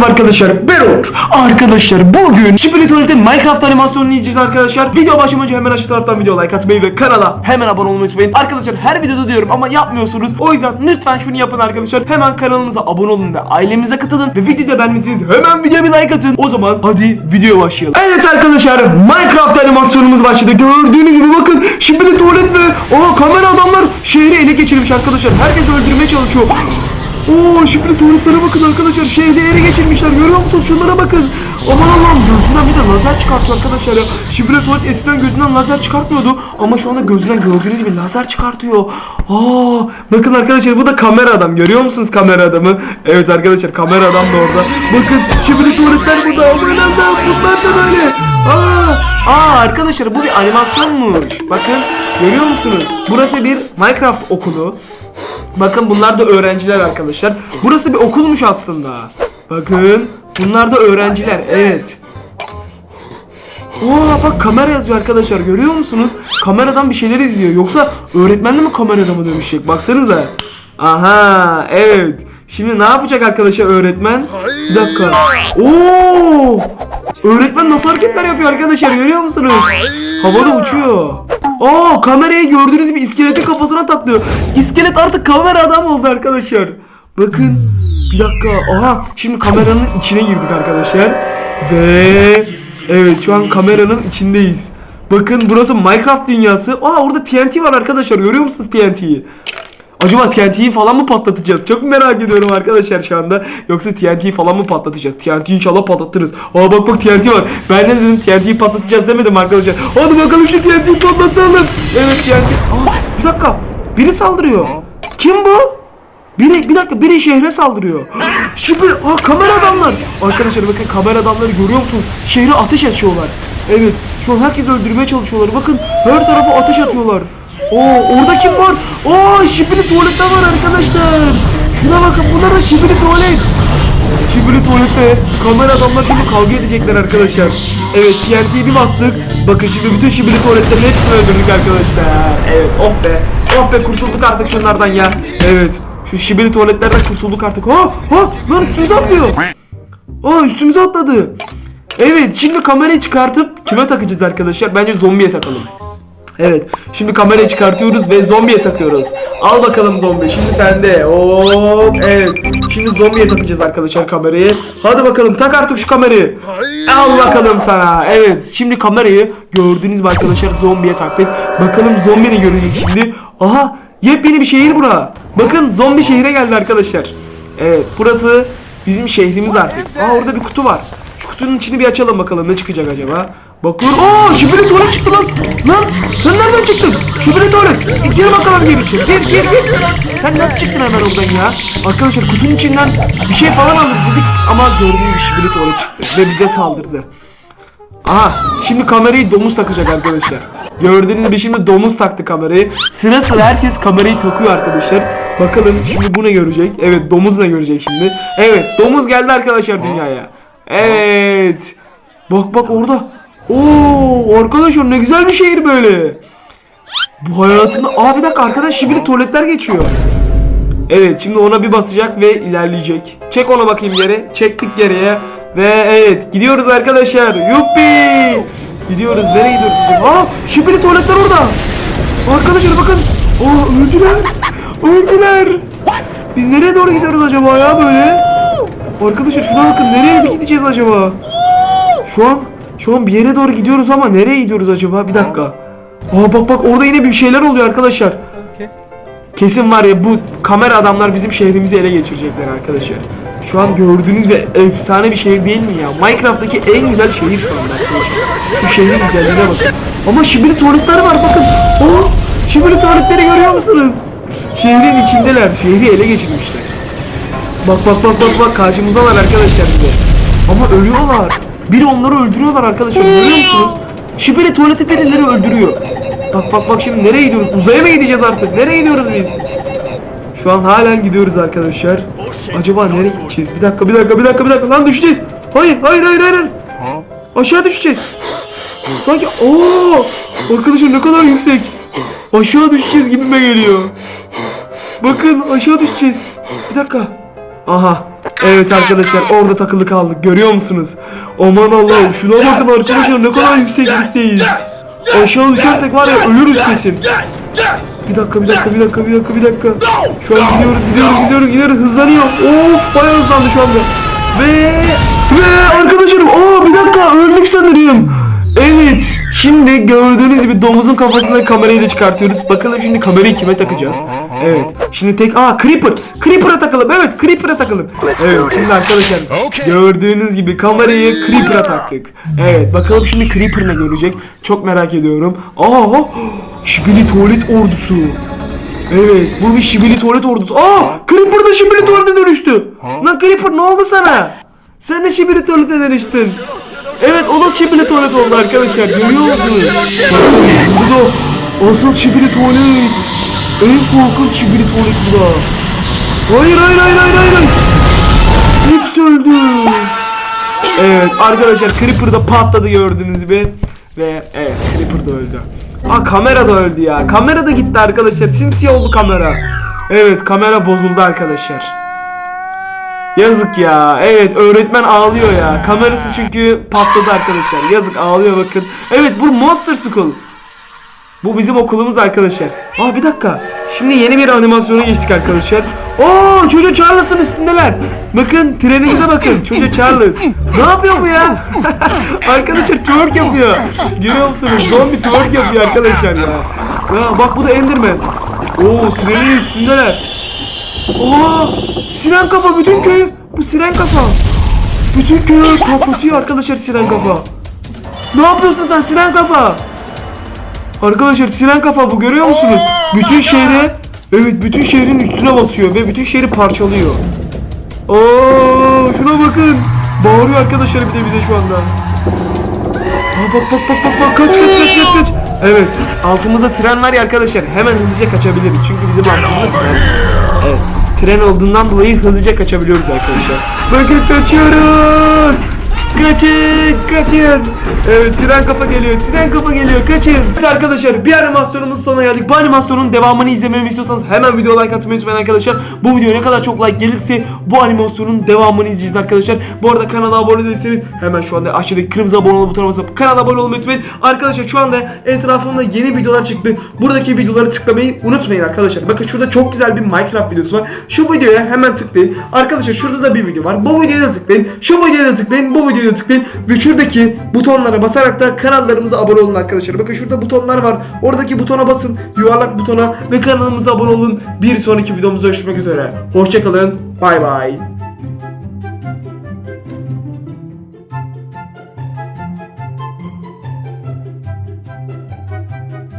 Merhaba arkadaşlar ben Uğur. Arkadaşlar bugün Şibili Tuvalet'in Minecraft animasyonunu izleyeceğiz arkadaşlar. Video başlamadan hemen aşağı taraftan video like atmayı ve kanala hemen abone olmayı unutmayın. Arkadaşlar her videoda diyorum ama yapmıyorsunuz. O yüzden lütfen şunu yapın arkadaşlar. Hemen kanalımıza abone olun ve ailemize katılın. Ve videoda beğenmediyseniz hemen videoya bir like atın. O zaman hadi videoya başlayalım. Evet arkadaşlar Minecraft animasyonumuz başladı. Gördüğünüz gibi bakın Şibili Tuvalet ve o kamera adamlar şehri ele geçirmiş arkadaşlar. Herkes öldürmeye çalışıyor. Oo şimdi tuvaletlere bakın arkadaşlar. Şehri ele geçirmişler. Görüyor musunuz? Şunlara bakın. Aman Allah'ım gözünden bir de lazer çıkartıyor arkadaşlar ya. Şimdi tuvalet eskiden gözünden lazer çıkartmıyordu. Ama şu anda gözünden gördüğünüz gibi lazer çıkartıyor. Aa bakın arkadaşlar bu da kamera adam. Görüyor musunuz kamera adamı? Evet arkadaşlar kamera adam da orada. Bakın şimdi tuvaletler burada. Aman Allah'ım bunlar da böyle. Aa, aa arkadaşlar bu bir animasyonmuş. Bakın görüyor musunuz? Burası bir Minecraft okulu Bakın bunlar da öğrenciler arkadaşlar. Burası bir okulmuş aslında. Bakın bunlar da öğrenciler. Evet. Oo bak kamera yazıyor arkadaşlar görüyor musunuz? Kameradan bir şeyler izliyor. Yoksa öğretmenle mi kamerada mı dönüşecek? Baksanıza. Aha evet. Şimdi ne yapacak arkadaşlar öğretmen? Bir dakika. Oo! Öğretmen nasıl hareketler yapıyor arkadaşlar görüyor musunuz? Havada uçuyor. Aa kamerayı gördüğünüz gibi iskeletin kafasına taktı. İskelet artık kamera adam oldu arkadaşlar. Bakın. Bir dakika. Aha şimdi kameranın içine girdik arkadaşlar. Ve evet şu an kameranın içindeyiz. Bakın burası Minecraft dünyası. Aa orada TNT var arkadaşlar. Görüyor musunuz TNT'yi? Acaba TNT'yi falan mı patlatacağız? Çok merak ediyorum arkadaşlar şu anda. Yoksa TNT'yi falan mı patlatacağız? TNT inşallah patlatırız. Aa bak bak TNT var. Ben ne dedim TNT'yi patlatacağız demedim arkadaşlar. Hadi bakalım şu TNT'yi patlatalım. Evet TNT. Aa bir dakika. Biri saldırıyor. Kim bu? Biri, bir dakika biri şehre saldırıyor. Şimdi aa kamera adamlar. Arkadaşlar bakın kamera adamları görüyor musunuz? Şehre ateş açıyorlar. Evet şu an herkes öldürmeye çalışıyorlar. Bakın her tarafa ateş atıyorlar. Oo orada kim var? Oo şibili tuvaletler var arkadaşlar. Şuna bakın bunlar da şibili tuvalet. Şibili tuvalette kamera adamlar şimdi kavga edecekler arkadaşlar. Evet TNT'yi bir bastık. Bakın şimdi bütün şibili tuvaletlerin hepsini öldürdük arkadaşlar. Evet oh be. Oh be kurtulduk artık şunlardan ya. Evet. Şu şibili tuvaletlerden kurtulduk artık. Ha ha lan üstümüze atlıyor. Aa üstümüze atladı. Evet şimdi kamerayı çıkartıp kime takacağız arkadaşlar? Bence zombiye takalım. Evet. Şimdi kamerayı çıkartıyoruz ve zombiye takıyoruz. Al bakalım zombi. Şimdi sende. Hop. Evet. Şimdi zombiye takacağız arkadaşlar kamerayı. Hadi bakalım tak artık şu kamerayı. Al bakalım sana. Evet. Şimdi kamerayı gördüğünüz gibi arkadaşlar zombiye taktık. Bakalım zombi ne görecek şimdi. Aha. Yepyeni bir şehir bura. Bakın zombi şehire geldi arkadaşlar. Evet. Burası bizim şehrimiz artık. Aa orada bir kutu var. Şu kutunun içini bir açalım bakalım ne çıkacak acaba. Bakıyorum. Aa şibili tuvalet çıktı lan. Lan sen nereden çıktın? Şibili tuvalet. E, gir bakalım gir içeri. Gir gir gir. Sen nasıl çıktın hemen oradan ya? Arkadaşlar kutunun içinden bir şey falan aldık dedik ama gördüğünüz gibi şibili tuvalet çıktı ve bize saldırdı. Aha şimdi kamerayı domuz takacak arkadaşlar. Gördüğünüz gibi şimdi domuz taktı kamerayı. Sıra sıra herkes kamerayı takıyor arkadaşlar. Bakalım şimdi bu ne görecek? Evet domuz ne görecek şimdi? Evet domuz geldi arkadaşlar dünyaya. Evet. Bak bak orada. Oo arkadaşlar ne güzel bir şehir böyle. Bu hayatını... Aa bir dakika arkadaş şimdi tuvaletler geçiyor. Evet şimdi ona bir basacak ve ilerleyecek. Çek ona bakayım geri. Çektik geriye. Ve evet gidiyoruz arkadaşlar. Yuppi. Gidiyoruz. Nereye gidiyoruz? Aa şibili tuvaletler orada. Arkadaşlar bakın. Aa öldüler. Öldüler. Biz nereye doğru gidiyoruz acaba ya böyle? Arkadaşlar şuna bakın nereye gideceğiz acaba? Şu an şu an bir yere doğru gidiyoruz ama nereye gidiyoruz acaba? Bir dakika. Aa bak bak orada yine bir şeyler oluyor arkadaşlar. Kesin var ya bu kamera adamlar bizim şehrimizi ele geçirecekler arkadaşlar. Şu an gördüğünüz bir efsane bir şehir değil mi ya? Minecraft'taki en güzel şehir şu anda arkadaşlar. Bu şehrin güzelliğine bakın. Ama şibili tuvaletler var bakın. Aa, şibili tuvaletleri görüyor musunuz? Şehrin içindeler. Şehri ele geçirmişler. Bak bak bak bak bak karşımızdalar arkadaşlar bir de. Ama ölüyorlar. Biri onları öldürüyorlar arkadaşlar görüyor musunuz? Şibeli tuvaleti birileri öldürüyor. Bak bak bak şimdi nereye gidiyoruz? Uzaya mı gideceğiz artık? Nereye gidiyoruz biz? Şu an halen gidiyoruz arkadaşlar. Acaba nereye gideceğiz? Bir dakika bir dakika bir dakika bir dakika lan düşeceğiz. Hayır hayır hayır hayır. Aşağı düşeceğiz. Sanki ooo arkadaşlar ne kadar yüksek. Aşağı düşeceğiz gibime geliyor. Bakın aşağı düşeceğiz. Bir dakika. Aha. Evet arkadaşlar orada takılı kaldık görüyor musunuz? Aman Allah'ım şuna bakın arkadaşlar ne kadar yükseklikteyiz. Aşağı düşersek var ya ölürüz kesin. Bir dakika bir dakika bir dakika bir dakika bir dakika. Şu an gidiyoruz gidiyoruz gidiyoruz gidiyoruz hızlanıyor. Of bayağı hızlandı şu anda. Ve ve arkadaşlarım aa bir dakika öldük sanırım. Evet şimdi gördüğünüz gibi domuzun kafasında kamerayı da çıkartıyoruz. Bakalım şimdi kamerayı kime takacağız? Evet şimdi tek aa Creeper. Creeper'a takalım evet Creeper'a takalım. Evet şimdi arkadaşlar gördüğünüz gibi kamerayı Creeper'a taktık. Evet bakalım şimdi Creeper ne görecek? Çok merak ediyorum. Aa şibili tuvalet ordusu. Evet bu bir şibili tuvalet ordusu. Aa Creeper da şibili tuvalete dönüştü. Lan Creeper ne oldu sana? Sen de şibili tuvalete dönüştün. Evet o da şibili tuvalet oldu arkadaşlar görüyor musunuz? Bu da asıl şibili tuvalet. En korkunç şibili tuvalet bu da. Hayır hayır hayır hayır. hayır. Hepsi öldü. Evet arkadaşlar Creeper da patladı gördüğünüz gibi. Ve evet Creeper da öldü. Aa kamera da öldü ya. Kamera da gitti arkadaşlar. Simsiyah oldu kamera. Evet kamera bozuldu arkadaşlar. Yazık ya. Evet öğretmen ağlıyor ya. Kamerası çünkü patladı arkadaşlar. Yazık ağlıyor bakın. Evet bu Monster School. Bu bizim okulumuz arkadaşlar. Aa bir dakika. Şimdi yeni bir animasyona geçtik arkadaşlar. Oo çocuğu Charles'ın üstündeler. Bakın trenimize bakın. Çocuğu Charles. Ne yapıyor bu ya? arkadaşlar twerk yapıyor. Görüyor musunuz? Zombi twerk yapıyor arkadaşlar ya. ya bak bu da Enderman. Oo trenin üstündeler. Oha! Siren kafa bütün köyü. Bu siren kafa. Bütün köyü patlatıyor arkadaşlar siren kafa. Ne yapıyorsun sen siren kafa? Arkadaşlar siren kafa bu görüyor musunuz? Bütün şehre evet bütün şehrin üstüne basıyor ve bütün şehri parçalıyor. Oo şuna bakın. Bağırıyor arkadaşlar bir de bize şu anda. Aa, bak bak bak bak bak kaç kaç kaç kaç kaç. Evet altımızda tren var ya arkadaşlar hemen hızlıca kaçabiliriz çünkü bizim altımızda tren. Evet tren olduğundan dolayı hızlıca kaçabiliyoruz arkadaşlar. Bakın kaçıyoruz. Kaçın kaçın. Evet siren kafa geliyor siren kafa geliyor kaçın. Evet arkadaşlar bir animasyonumuz sonuna geldik. Bu animasyonun devamını izlememi istiyorsanız hemen video like atmayı unutmayın arkadaşlar. Bu videoya ne kadar çok like gelirse bu animasyonun devamını izleyeceğiz arkadaşlar. Bu arada kanala abone değilseniz hemen şu anda aşağıdaki kırmızı abone ol butonuna basıp kanala abone olmayı unutmayın. Arkadaşlar şu anda etrafımda yeni videolar çıktı. Buradaki videoları tıklamayı unutmayın arkadaşlar. Bakın şurada çok güzel bir Minecraft videosu var. Şu videoya hemen tıklayın. Arkadaşlar şurada da bir video var. Bu videoya da tıklayın. Şu videoya da tıklayın. Bu videoya da tıklayın. Ve şuradaki butonlara basarak da kanallarımıza abone olun arkadaşlar. Bakın şurada butonlar var. Oradaki butona basın. Yuvarlak butona ve kanalımıza abone olun. Bir sonraki videomuzda görüşmek üzere. Hoşçakalın. Bay bay.